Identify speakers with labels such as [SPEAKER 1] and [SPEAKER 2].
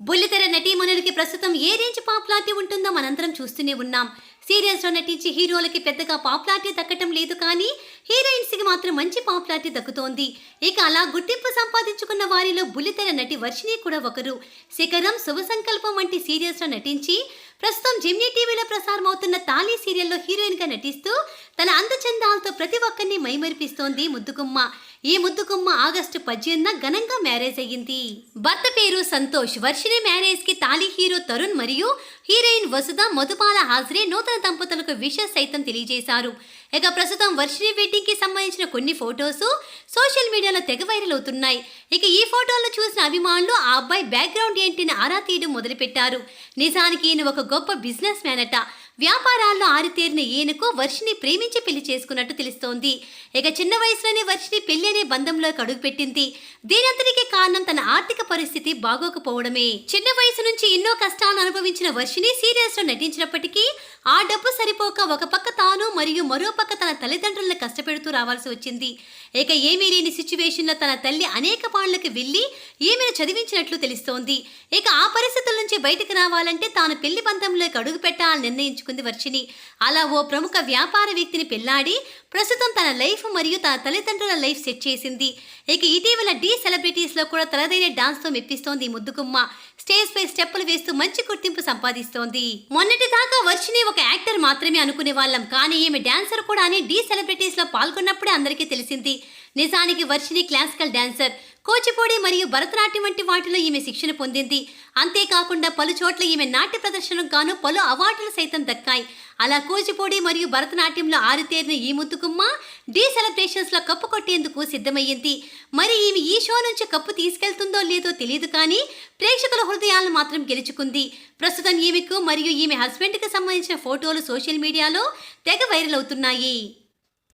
[SPEAKER 1] బుల్లితెర నటీమణులకి ప్రస్తుతం ఏ range popularity ఉంటుందో మనందరం చూస్తూనే ఉన్నాం. సీరియల్స్లో నటించి హీరోలకి పెద్దగా పాపులారిటీ దక్కటం లేదు కానీ హీరోయిన్స్కి మాత్రం మంచి పాపులారిటీ దక్కుతోంది. ఇక అలా గుర్తింపు సంపాదించుకున్న వారిలో బుల్లితెర నటి వర్షిణి కూడా ఒకరు. శిఖరం శుభ సంకల్పం వంటి సీరియల్స్లో నటించి ప్రస్తుతం జిమ్నీ టీవీలో ప్రసారం అవుతున్న తాళీ సీరియల్లో హీరోయిన్గా నటిస్తూ తన అందచందాలతో ప్రతి ఒక్క మైమరిపిస్తోంది ముద్దుకుమ్మ. ఈ ముద్దుకుమ్మ ఆగస్టు పద్దెనిమిదిన ఘనంగా మ్యారేజ్ అయ్యింది. భర్త పేరు సంతోష్. వర్షిణి మ్యారేజ్కి తాళీ హీరో తరుణ్ మరియు హీరోయిన్ వసుధ మధుపాల హాజరే నూతన దంపతులకు విషెస్ సైతం తెలియజేశారు. ఇక ప్రస్తుతం వర్షిణి వెడ్డింగ్కి సంబంధించిన కొన్ని ఫొటోస్ సోషల్ మీడియాలో తెగ వైరల్ అవుతున్నాయి. ఇక ఈ ఫోటోలు చూసిన అభిమానులు ఆ అబ్బాయి బ్యాక్గ్రౌండ్ ఏంటిని ఆరా తీయడం మొదలుపెట్టారు. నిజానికి ఈయన ఒక గొప్ప బిజినెస్ మ్యాన్ అట. వ్యాపారాల్లో ఆరితేరిన ఈయనకు వర్షిని ప్రేమించి పెళ్ళి చేసుకున్నట్టు తెలుస్తోంది. ఇక చిన్న వయసులోనే వర్షిని పెళ్ళి అనే బంధంలోకి అడుగుపెట్టింది దీనంతటికీ కారణం తన ఆర్థిక పరిస్థితి బాగోకపోవడమే. చిన్న వయసు నుంచి ఎన్నో కష్టాలను అనుభవించిన వర్షిని సీరియల్స్లో నటించినప్పటికీ ఆ డబ్బు సరిపోక ఒక పక్క తాను మరియు మరో పక్క తన తల్లిదండ్రులను కష్టపెడుతూ రావాల్సి వచ్చింది. ఇక ఏమీ లేని సిచ్యువేషన్లో తన తల్లి అనేక పాళ్ళకి వెళ్ళి ఈమెను చదివించినట్లు తెలుస్తోంది. ఇక ఆ పరిస్థితుల నుంచి బయటకు రావాలంటే తాను పెళ్ళి బంధంలోకి అడుగు పెట్టాలని నిర్ణయించుకుంది వర్షిని అలా ఓ ప్రముఖ వ్యాపార వ్యక్తిని పెళ్ళాడి ప్రస్తుతం తన లైఫ్ మరియు తన తల్లిదండ్రుల లైఫ్ సెట్ చేసింది. ఇక ఇటీవల డి సెలబ్రిటీస్లో కూడా తనదైన డాన్స్తో మెప్పిస్తోంది ముద్దుగుమ్మ. స్టేజ్ పై స్టెప్పులు వేస్తూ మంచి గుర్తింపు సంపాదిస్తోంది. మొన్నటి దాకా వర్షిని ఒక యాక్టర్ మాత్రమే అనుకునే వాళ్ళం. కానీ ఈమె డాన్సర్ కూడా అని డి సెలబ్రిటీస్లో పాల్గొన్నప్పుడే అందరికీ తెలిసింది. నిజానికి వర్షిని క్లాసికల్ డాన్సర్. కూచిపూడి మరియు భరతనాట్యం వంటి వాటిలో ఈమె శిక్షణ పొందింది. అంతేకాకుండా పలు చోట్ల ఈమె నాట్య ప్రదర్శనకు గాను పలు అవార్డులు సైతం దక్కాయి. అలా కూచిపూడి మరియు భరతనాట్యంలో ఆరితేరిన ఈ ముద్దుకుమ్మ డీ సెలబ్రేషన్స్లో కప్పు కొట్టేందుకు సిద్ధమయ్యింది. మరి ఈమె ఈ షో నుంచి కప్పు తీసుకెళ్తుందో లేదో తెలియదు కానీ ప్రేక్షకుల హృదయాలను మాత్రం గెలుచుకుంది. ప్రస్తుతం ఈమెకు మరియు ఈమె హస్బెండ్కి సంబంధించిన ఫోటోలు సోషల్ మీడియాలో తెగ వైరల్ అవుతున్నాయి.